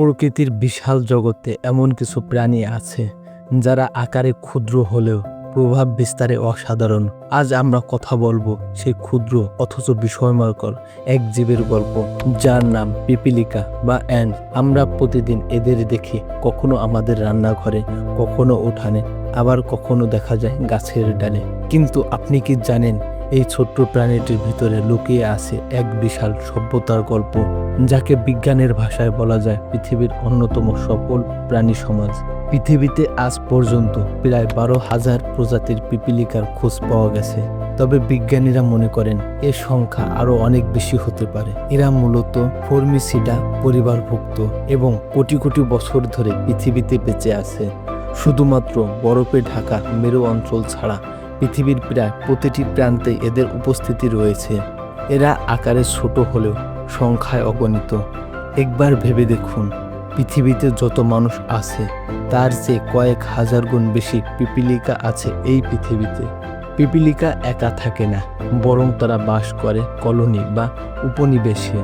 প্রকৃতির বিশাল জগতে এমন কিছু প্রাণী আছে, যারা আকারে ক্ষুদ্র হলেও প্রভাব বিস্তারে অসাধারণ। আজ আমরা কথা বলব সেই ক্ষুদ্র অথচ বিস্ময়কর এক জীবের গল্প, যার নাম পিপিলিকা বা অ্যান্ড। আমরা প্রতিদিন এদের দেখি, কখনো আমাদের রান্নাঘরে, কখনো উঠানে, আবার কখনো দেখা যায় গাছের ডালে। কিন্তু আপনি কি জানেন এই ছোট্ট প্রাণীটির ভিতরে লুকিয়ে আছে এক বিশাল সভ্যতার গল্প, যাকে বিজ্ঞানের ভাষায় বলা যায় পৃথিবীর অন্যতম সফল প্রাণী সমাজ। পৃথিবীতে আজ পর্যন্ত প্রায় বারো হাজার প্রজাতির পিপিলিকার খোঁজ পাওয়া গেছে। তবে বিজ্ঞানীরা মনে করেন এর সংখ্যা আরও অনেক বেশি হতে পারে। এরা মূলত ফর্মিসিডা পরিবারভুক্ত এবং কোটি কোটি বছর ধরে পৃথিবীতে বেঁচে আছে। শুধুমাত্র বরফে ঢাকা মেরু অঞ্চল ছাড়া পৃথিবীর প্রায় প্রতিটি প্রান্তে এদের উপস্থিতি রয়েছে। এরা আকারে ছোট হলেও সংখ্যায় অগণিত। একবার ভেবে দেখুন, পৃথিবীতে যত মানুষ আছে, তার চেয়ে কয়েক হাজার গুণ বেশি পিপিলিকা আছে এই পৃথিবীতে। পিপিলিকা একা থাকে না, বরং তারা বাস করে কলোনি বা উপনিবেশে।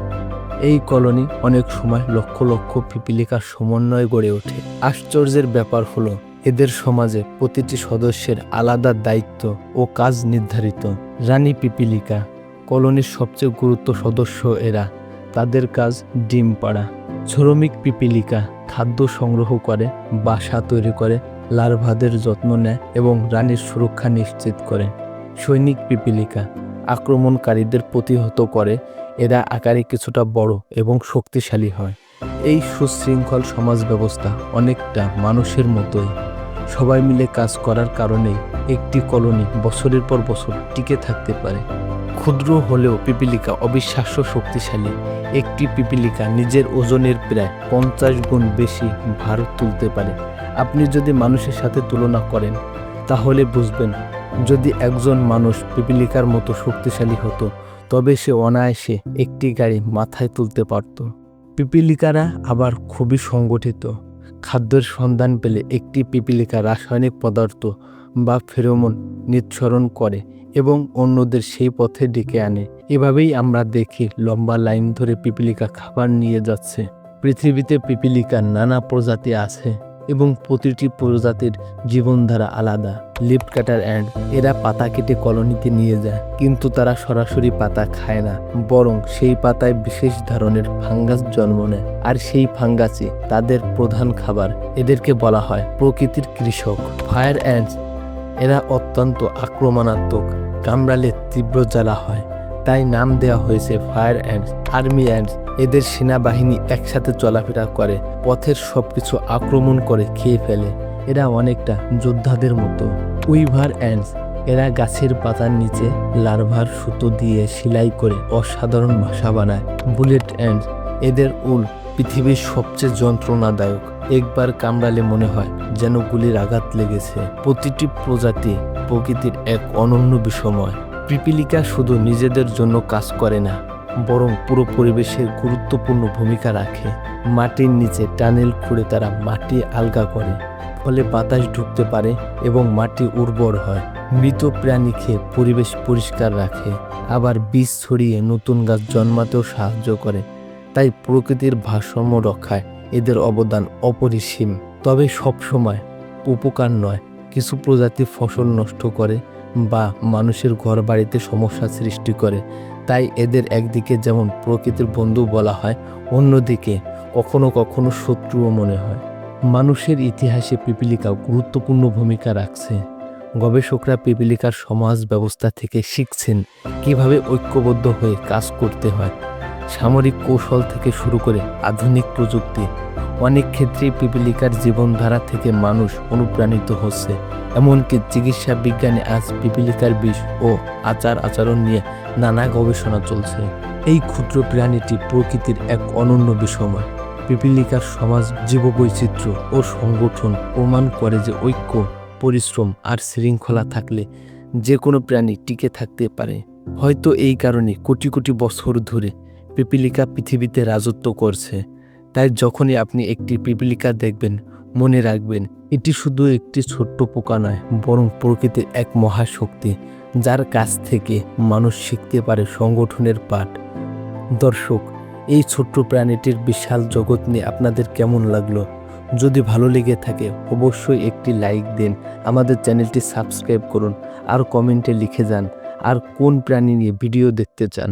এই কলোনি অনেক সময় লক্ষ লক্ষ পিপিলিকার সমন্বয়ে গড়ে ওঠে। আশ্চর্যের ব্যাপার হলো এদের সমাজে প্রতিটি সদস্যের আলাদা দায়িত্ব ও কাজ নির্ধারিত। রানী পিপিলিকা, কলোনির সবচেয়ে গুরুত্ব সদস্য এরা। তাদের কাজ ডিম পাড়া। শ্রমিক পিপিলিকা খাদ্য সংগ্রহ করে, বাসা তৈরি করে, লার্ভাদের যত্ন নেয় এবং রানীর সুরক্ষা নিশ্চিত করে। সৈনিক পিপিলিকা আক্রমণকারীদের প্রতিহত করে। এরা আকারে কিছুটা বড় এবং শক্তিশালী হয়। এই সুশৃঙ্খল সমাজ ব্যবস্থা অনেকটা মানুষের মতোই। সবাই মিলে কাজ করার কারণেই একটি কলোনি বছরের পর বছর টিকে থাকতে পারে। ক্ষুদ্র হলেও পিপিলিকা অবিশ্বাস্য শক্তিশালী। একটি পিপিলিকা নিজের ওজনের প্রায় পঞ্চাশ গুণ বেশি ভার তুলতে পারে। আপনি যদি মানুষের সাথে তুলনা করেন, তাহলে বুঝবেন, যদি একজন মানুষ পিপিলিকার মতো শক্তিশালী হতো, তবে সে অনায়াসে একটি গাড়ি মাথায় তুলতে পারত। পিপিলিকারা আবার খুবই সংগঠিত। খাদ্যের সন্ধান পেলে একটি পিপিলিকা রাসায়নিক পদার্থ বা ফেরোমন নিঃসরণ করে এবং অন্যদের সেই পথে ডেকে আনে। এভাবেই আমরা দেখি লম্বা লাইন ধরে পিপিলিকা খাবার নিয়ে যাচ্ছে। পৃথিবীতে পিপিলিকার নানা প্রজাতি আছে। এবং প্রতিটি প্রজাতির জীবনধারা আলাদা। লিফট কাটার অ্যান্ড এরা পাতা কেটে কলোনিতে নিয়ে যায়, কিন্তু তারা সরাসরি পাতা খায় না, বরং সেই পাতায় বিশেষ ধরনের ফাঙ্গাস জন্ম নেয়। আর সেই ফাঙ্গাসই তাদের প্রধান খাবার, এদেরকে বলা হয় প্রকৃতির কৃষক। ফায়ার অ্যান্ডস এরা অত্যন্ত আক্রমণাত্মক, কামড়ালে তীব্র জ্বালা হয়। তাই নাম দেওয়া হয়েছে ফায়ার অ্যান্ডস আর্মি অ্যান্ডস এদের সেনাবাহিনী একসাথে চলাফেরা করে, পথের সবকিছু আক্রমণ করে খেয়ে ফেলে। এরা অনেকটা যোদ্ধাদের মতো। উইভার অ্যান্ডস এরা গাছের পাতার নিচে লার্ভার সুতো দিয়ে সেলাই করে অসাধারণ ভাষা বানায়। বুলেট অ্যান্ডস এদের উল পৃথিবীর সবচেয়ে যন্ত্রণাদায়ক। একবার কামড়ালে মনে হয় যেন গুলির আঘাত লেগেছে। প্রতিটি প্রজাতি প্রকৃতির এক অনন্য বিষময়। পিপিলিকা শুধু নিজেদের জন্য কাজ করে না, বরং পুরো পরিবেশের গুরুত্বপূর্ণ ভূমিকা রাখে। মাটির নিচে টানেল খুঁড়ে তারা মাটি আলগা করে, ফলে বাতাস ঢুকতে পারে এবং মাটি উর্বর হয়। মৃত প্রাণী খেয়ে পরিবেশ পরিষ্কার রাখে, আবার বীজ ছড়িয়ে নতুন গাছ জন্মাতেও সাহায্য করে, তাই প্রকৃতির ভারসাম্য রক্ষায় এদের অবদান অপরিসীম। তবে সবসময় উপকার নয়, কিছু প্রজাতি ফসল নষ্ট করে বা মানুষের ঘর বাড়িতে সমস্যা সৃষ্টি করে। তাই এদের একদিকে যেমন প্রকৃতির বন্ধু বলা হয়, অন্যদিকে কখনো কখনো শত্রুও মনে হয়। মানুষের ইতিহাসে পিপিলিকা গুরুত্বপূর্ণ ভূমিকা রাখছে। গবেষকরা পিপিলিকার সমাজ ব্যবস্থা থেকে শিখছেন কীভাবে ঐক্যবদ্ধ হয়ে কাজ করতে হয়। সামরিক কৌশল থেকে শুরু করে আধুনিক প্রযুক্তি অনেক ক্ষেত্রেই পিপিলিকার জীবনধারা থেকে মানুষ অনুপ্রাণিত হচ্ছে। এমনকি চিকিৎসা বিজ্ঞানে আজ পিপিলিকার বিষ ও আচার আচরণ নিয়ে নানা গবেষণা চলছে। এই ক্ষুদ্র প্রাণীটি প্রকৃতির এক অনন্য বিষময়। পিপিলিকার সমাজ জীববৈচিত্র্য ও সংগঠন প্রমাণ করে যে ঐক্য, পরিশ্রম আর শৃঙ্খলা থাকলে যে কোনো প্রাণী টিকে থাকতে পারে। হয়তো এই কারণে কোটি কোটি বছর ধরে পিপিলিকা পৃথিবীতে রাজত্ব করছে। তাই যখনই আপনি একটি পিপিলিকা দেখবেন, মনে রাখবেন এটি শুধু একটি ছোট্ট পোকা নয়, বরং প্রকৃতির এক মহাশক্তি, যার কাছ থেকে মানুষ শিখতে পারে সংগঠনের পাঠ। দর্শক, এই ছোট্ট প্রাণীটির বিশাল জগৎ নিয়ে আপনাদের কেমন লাগল? যদি ভালো লেগে থাকে, অবশ্যই একটি লাইক দিন, আমাদের চ্যানেলটি সাবস্ক্রাইব করুন, আর কমেন্টে লিখে যান, আর কোন প্রাণী নিয়ে ভিডিও দেখতে চান।